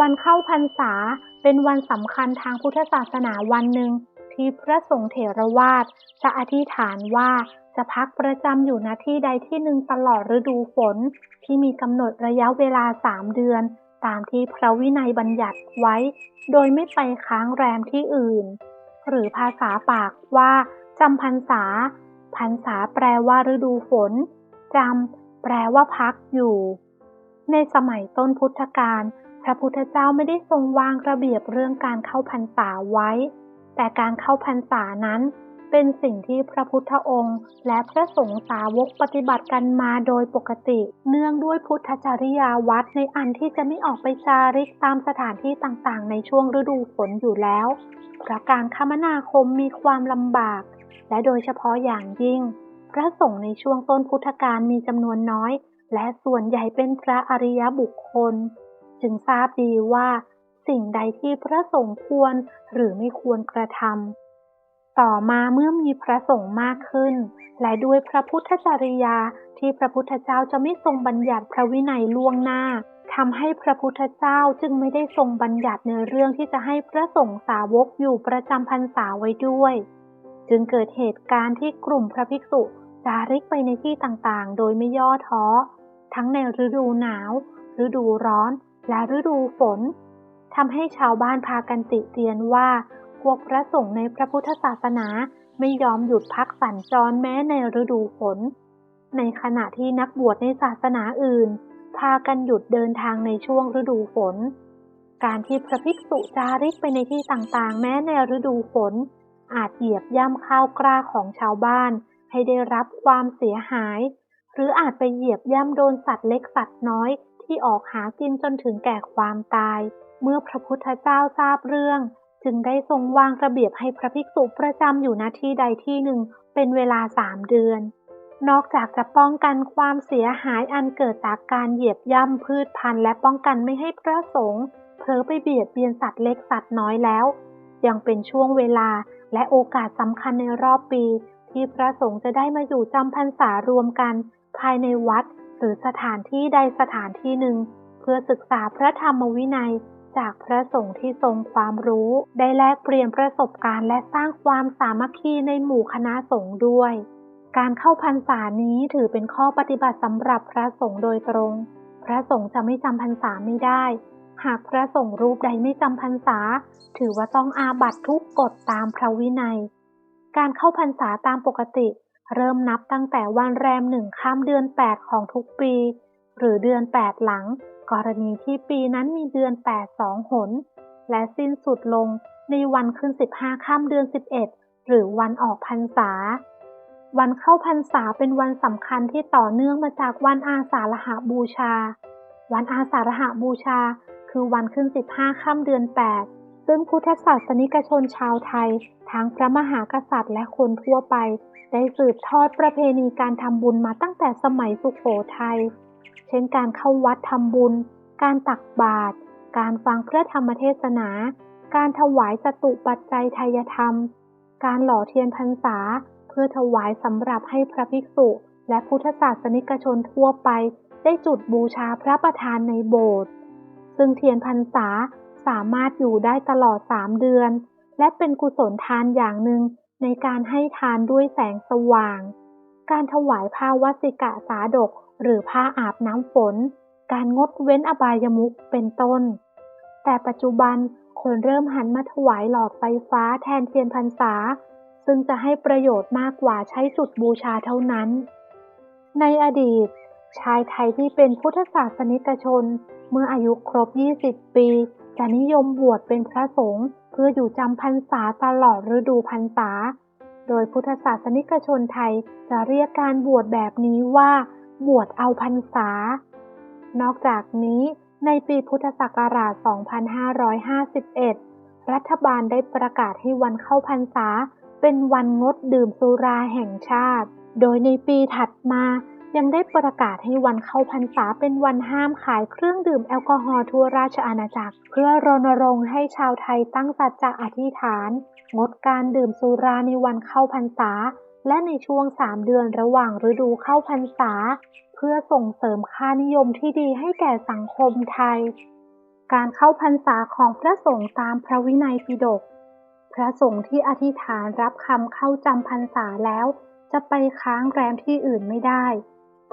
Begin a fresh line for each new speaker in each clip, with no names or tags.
วันเข้าพรรษาเป็นวันสำคัญทางพุทธศาสนาวันหนึ่ง ที่พระสงฆ์เถรวาทจะอธิษฐานว่าจะพักประจำอยู่ณที่ใดที่หนึ่งตลอดฤดูฝน ที่มีกำหนดระยะเวลาสามเดือน ตามที่พระวินัยบัญญัติไว้ โดยไม่ไปค้างแรมที่อื่น หรือภาษาปากว่าจำพรรษา พรรษาแปลว่าฤดูฝนจำแปลว่าพักอยู่ ในสมัยต้นพุทธกาล พระพุทธเจ้าไม่ได้ทรงวางระเบียบเรื่องการเข้าพรรษาไว้ แต่การเข้าพรรษานั้น เป็นสิ่งที่พระพุทธองค์ และพระสงฆ์สาวกปฏิบัติกันมาโดยปกติ เนื่องด้วยพุทธจริยาวัดในอันที่จะไม่ออกไปจาริกตามสถานที่ต่างๆ ในช่วงฤดูฝนอยู่แล้วเพราะการคมนาคมมีความลำบาก และโดยเฉพาะอย่างยิ่ง พระสงฆ์ในช่วงต้นพุทธกาลมีจำนวนน้อย และส่วนใหญ่เป็นพระอริยบุคคล จึงทราบดีว่า สิ่งใดที่พระสงฆ์ควรหรือไม่ควรกระทำต่อมาเมื่อมีพระสงฆ์มากขึ้น และด้วยพระพุทธจริยาที่พระพุทธเจ้าจะไม่ทรงบัญญัติพระวินัยล่วงหน้าทำให้พระพุทธเจ้าจึงไม่ได้ทรงบัญญัติในเรื่องที่จะให้พระสงฆ์สาวกอยู่ประจำพรรษาไว้ด้วย จึงเกิดเหตุการณ์ที่กลุ่มพระภิกษุจาริกไปในที่ต่างๆ โดยไม่ย่อท้อ ทั้งในฤดูหนาว ฤดูร้อน และฤดูฝนทำให้ชาวบ้านพากันติเตียนว่า พวกพระสงฆ์ในพระพุทธศาสนาไม่ยอมหยุดพักสัญจรแม้ในฤดูฝน ในขณะที่นักบวชในศาสนาอื่น พากันหยุดเดินทางในช่วงฤดูฝน การที่พระภิกษุจาริกไปในที่ต่างๆ แม้ในฤดูฝน อาจเหยียบย่ำข้าวกล้าของชาวบ้าน ให้ได้รับความเสียหาย หรืออาจไปเหยียบย่ำโดนสัตว์เล็กสัตว์น้อย ที่ออกหากินจนถึงแก่ความตาย เมื่อพระพุทธเจ้าทราบเรื่อง จึงได้ทรงวางระเบียบให้พระภิกษุประจำอยู่ณที่ใดที่หนึ่งเป็นเวลาสามเดือน นอกจากจะป้องกันความเสียหายอันเกิดจากการเหยียบย่ำพืชพันธุ์และป้องกันไม่ให้พระสงฆ์เผลอไปเบียดเบียนสัตว์เล็กสัตว์น้อยแล้ว ยังเป็นช่วงเวลาและโอกาสสำคัญในรอบปี ที่พระสงฆ์จะได้มาอยู่จำพรรษารวมกัน ภายในวัด รือสถานที่ใดสถานที่หนึ่ง เพื่อศึกษาพระธรรมวินัยจากพระสงฆ์ที่ทรงความรู้ ได้แลกเปลี่ยนประสบการณ์และสร้างความสามัคคีในหมู่คณะสงฆ์ด้วย การเข้าพรรษานี้ถือเป็นข้อปฏิบัติสำหรับพระสงฆ์โดยตรง พระสงฆ์จะไม่จำพรรษาไม่ได้ หากพระสงฆ์รูปใดไม่จำพรรษา ถือว่าต้องอาบัตทุกกฎตามพระวินัย การเข้าพรรษาตามปกติ เริ่มนับตั้งแต่วันแรมหนึ่งข้ามเดือนแปดของทุกปี หรือเดือนแปดหลัง กรณีที่ปีนั้นมีเดือนแปดสองหน และสิ้นสุดลงในวันขึ้นสิบห้าข้ามเดือนสิบเอ็ดหรือวันออกพรรษา วันเข้าพรรษาเป็นวันสำคัญที่ต่อเนื่องมาจากวันอาสาฬหาบูชา วันอาสาฬหาบูชา คือวันขึ้นสิบห้าข้ามเดือนแปด ซึ่งพุทธศาสนิกชนชาวไทย ทั้งพระมหากษัตริย์และคนทั่วไป ได้สืบทอดประเพณีการทำบุญมาตั้งแต่สมัยสุขโขทัย เช่นการเข้าวัดทำบุญ การตักบาตร การฟังพระธรรมเทศนา การถวายจตุปัจจัยทายธรรม การหล่อเทียนพรรษา เพื่อถวายสำหรับให้พระภิกษุ และพุทธศาสนิกชนทั่วไป ได้จุดบูชาพระประธานในโบสถ์ ซึ่งเทียนพรรษา สามารถอยู่ได้ตลอดสามเดือน และเป็นกุศลทานอย่างหนึ่งในการให้ทานด้วยแสงสว่าง การถวายผ้าวสิกะสาดกหรือผ้าอาบน้ำฝน การงดเว้นอบายมุขเป็นต้น แต่ปัจจุบันคนเริ่มหันมาถวายหลอดไฟฟ้าแทนเทียนพรรษา ซึ่งจะให้ประโยชน์มากกว่าใช้จุดบูชาเท่านั้น ในอดีต ชายไทยที่เป็นพุทธศาสนิกชน เมื่ออายุครบ 20 ปี จะนิยมบวชเป็นพระสงฆ์เพื่ออยู่จำพรรษาตลอดฤดูพรรษา โดยพุทธศาสนิกชนไทยจะเรียกการบวชแบบนี้ว่า บวชเอาพรรษา นอกจากนี้ในปีพุทธศักราช 2551 รัฐบาลได้ประกาศให้วันเข้าพรรษา เป็นวันงดดื่มสุราแห่งชาติ โดยในปีถัดมา ยังได้ประกาศให้วันเข้าพรรษาเป็นวันห้ามขายเครื่องดื่มแอลกอฮอล์ทั่วราชอาณาจักร เพื่อรณรงค์ให้ชาวไทยตั้งสัจจะอธิษฐาน งดการดื่มสุราในวันเข้าพรรษา และในช่วงสามเดือนระหว่างฤดูเข้าพรรษา เพื่อส่งเสริมค่านิยมที่ดีให้แก่สังคมไทย การเข้าพรรษาของพระสงฆ์ตามพระวินัยปิฎกพระสงฆ์ที่อธิษฐานรับคำเข้าจำพรรษาแล้ว จะไปค้างแรมที่อื่นไม่ได้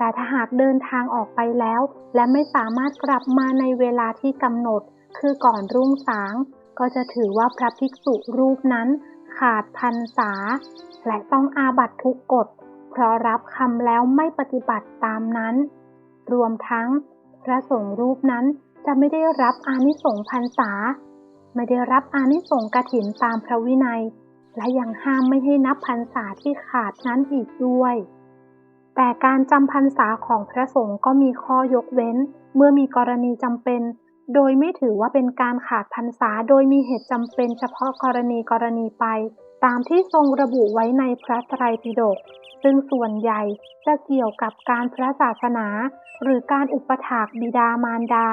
แต่ถ้าหากเดินทางออกไปแล้ว และไม่สามารถกลับมาในเวลาที่กำหนด คือก่อนรุ่งสาง ก็จะถือว่าพระภิกษุรูปนั้น ขาดพรรษา และต้องอาบัตทุกกฎ เพราะรับคำแล้วไม่ปฏิบัติตามนั้น รวมทั้ง พระสงฆ์รูปนั้นจะไม่ได้รับอานิสงส์พรรษา ไม่ได้รับอานิสงส์กถินตามพระวินัย และยังห้ามไม่ให้นับพรรษาที่ขาดนั้นอีกด้วย แต่การจำพรรษาของพระสงฆ์ก็มีข้อยกเว้น เมื่อมีกรณีจำเป็น โดยไม่ถือว่าเป็นการขาดพรรษาโดยมีเหตุจำเป็นเฉพาะกรณีกรณีไป ตามที่ทรงระบุไว้ในพระไตรปิฎกซึ่งส่วนใหญ่จะเกี่ยวกับการพระศาสนา หรือการอุปถากบิดามารดา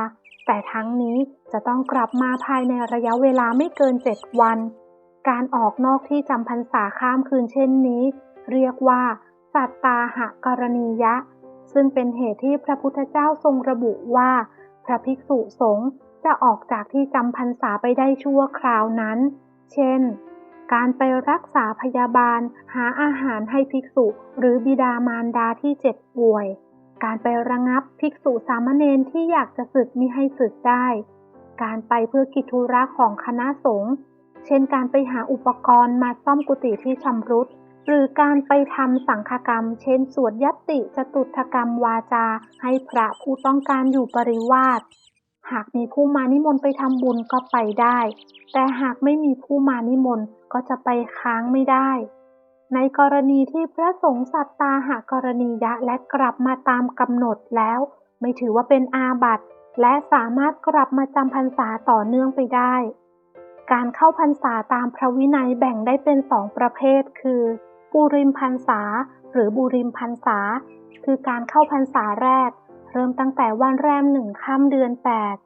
แต่ทั้งนี้จะต้องกลับมาภายในระยะเวลาไม่เกินเจ็ดวัน การออกนอกที่จำพรรษาข้ามคืนเช่นนี้ เรียกว่า สัตตาหกรณียะ ซึ่งเป็นเหตุที่พระพุทธเจ้าทรงระบุว่า พระภิกษุสงฆ์จะออกจากที่จำพรรษาไปได้ชั่วคราวนั้น เช่น การไปรักษาพยาบาล หาอาหารให้ภิกษุหรือบิดามารดาที่เจ็บป่วย การไประงับภิกษุสามเณรที่อยากจะศึกมิให้ศึกได้ การไปเพื่อกิจธุระของคณะสงฆ์ เช่นการไปหาอุปกรณ์มาซ่อมกุฏิที่ชำรุด หรือการไปทำสังฆกรรม เช่น สวดยตติจตุถกรรมวาจา ให้พระผู้ต้องการอยู่ปริวาสหากมีผู้มานิมนต์ไปทำบุญก็ไปได้ แต่หากไม่มีผู้มานิมนต์ก็จะไปค้างไม่ได้ ในกรณีที่พระสงฆ์สัตตาหากรณียะและกลับมาตามกำหนดแล้ว ไม่ถือว่าเป็นอาบัติ และสามารถกลับมาจำพรรษาต่อเนื่องไปได้ การเข้าพรรษาตามพระวินัยแบ่งได้เป็นสองประเภท คือ ปุริมพรรษา หรือบุริมพรรษา คือการเข้าพรรษาแรก เริ่มตั้งแต่วันแรมหนึ่งค่ำเดือนแปด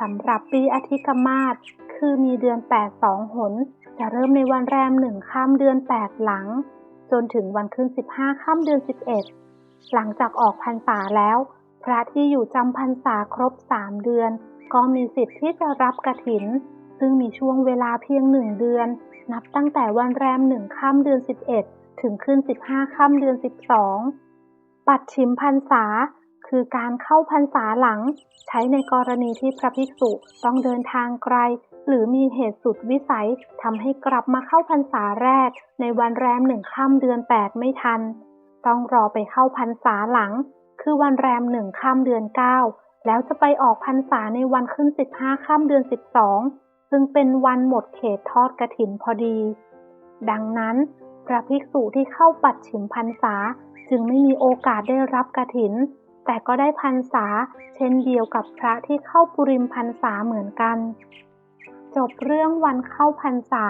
สำหรับปีอธิกมาศคือมีเดือนแปดสองหน จะเริ่มในวันแรมหนึ่งค่ำเดือนแปดหลัง จนถึงวันขึ้นสิบห้าค่ำเดือนสิบเอ็ดหลังจากออกพรรษาแล้ว พระที่อยู่จำพรรษาครบสามเดือน ก็มีสิทธิ์ที่จะรับกฐิน ซึ่งมีช่วงเวลาเพียงหนึ่งเดือน นับตั้งแต่วันแรมหนึ่งค่ำเดือนสิบเอ็ดถึงขึ้นสิบห้าค่ำเดือนสิบสองปัดชิมพรรษา คือการเข้าพรรษาหลัง ใช้ในกรณีที่พระภิกษุต้องเดินทางไกล หรือมีเหตุสุดวิสัยทำให้กลับมาเข้าพรรษาแรก ในวันแรมหนึ่งค่ำเดือนแปดไม่ทัน ต้องรอไปเข้าพรรษาหลัง คือวันแรมหนึ่งค่ำเดือนเก้าแล้วจะไปออกพรรษาในวันขึ้นสิบห้าค่ำเดือนสิบสอง ซึ่งเป็นวันหมดเขตทอดกระถินพอดี ดังนั้น พระภิกษุที่เข้าปัดฉิมพรรษาจึงไม่มีโอกาสได้รับกระถิน แต่ก็ได้พรรษาเช่นเดียวกับพระที่เข้าปุริมพรรษาเหมือนกัน จบเรื่องวันเข้าพรรษา